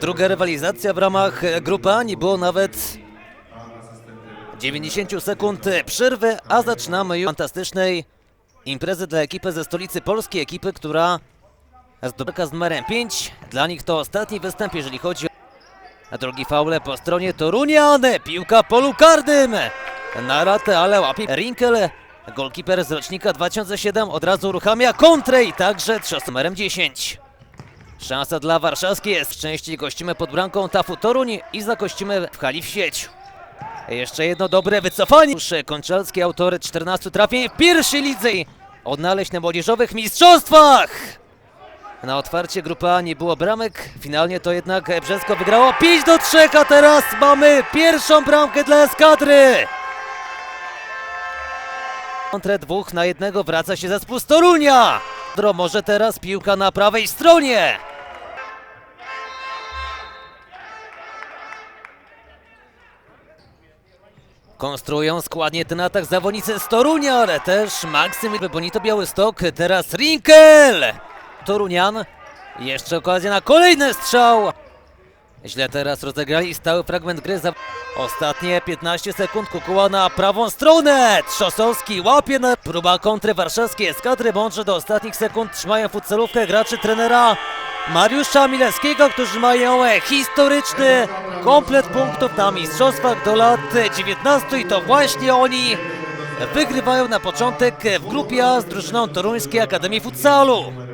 Druga rywalizacja w ramach grupy A nie było nawet 90 sekund przerwy, a zaczynamy już fantastycznej imprezy dla ekipy ze stolicy Polski, ekipy, która zdobyka z numerem 5. Dla nich to ostatni występ, jeżeli chodzi o drugi faule po stronie Torunian. Piłka polu karnym na ratę, ale łapie Rinkel. Golkiper z rocznika 2007 od razu uruchamia kontrę i także trzos numerem 10. Szansa dla warszawskiej jest. Częściej gościmy pod bramką Tafu Toruń i zakościmy w hali w sieć. Jeszcze jedno dobre wycofanie. Konczalski autory 14 trafień w pierwszej lidze odnaleźć na młodzieżowych mistrzostwach. Na otwarcie grupy A nie było bramek, finalnie to jednak Brzesko wygrało 5 do 3, a teraz mamy pierwszą bramkę dla eskadry. Kontrę dwóch na jednego wraca się zespół z Torunia. Może teraz piłka na prawej stronie. Konstruują składnie ten atak zawodnicy z Torunia, ale też Maksym Bonito Białystok, teraz Rinkel! Torunian, jeszcze okazja na kolejny strzał! Źle teraz rozegrali stały fragment gry za... Ostatnie 15 sekund Kukuła na prawą stronę! Trzosowski łapie na próba kontry warszawskiej eskadry, mądrze do ostatnich sekund trzymają futsalówkę graczy trenera Mariusza Milewskiego, którzy mają e, historyczny komplet punktów na mistrzostwach do lat 19 i to właśnie oni wygrywają na początek w grupie A z drużyną Toruńskiej Akademii Futsalu.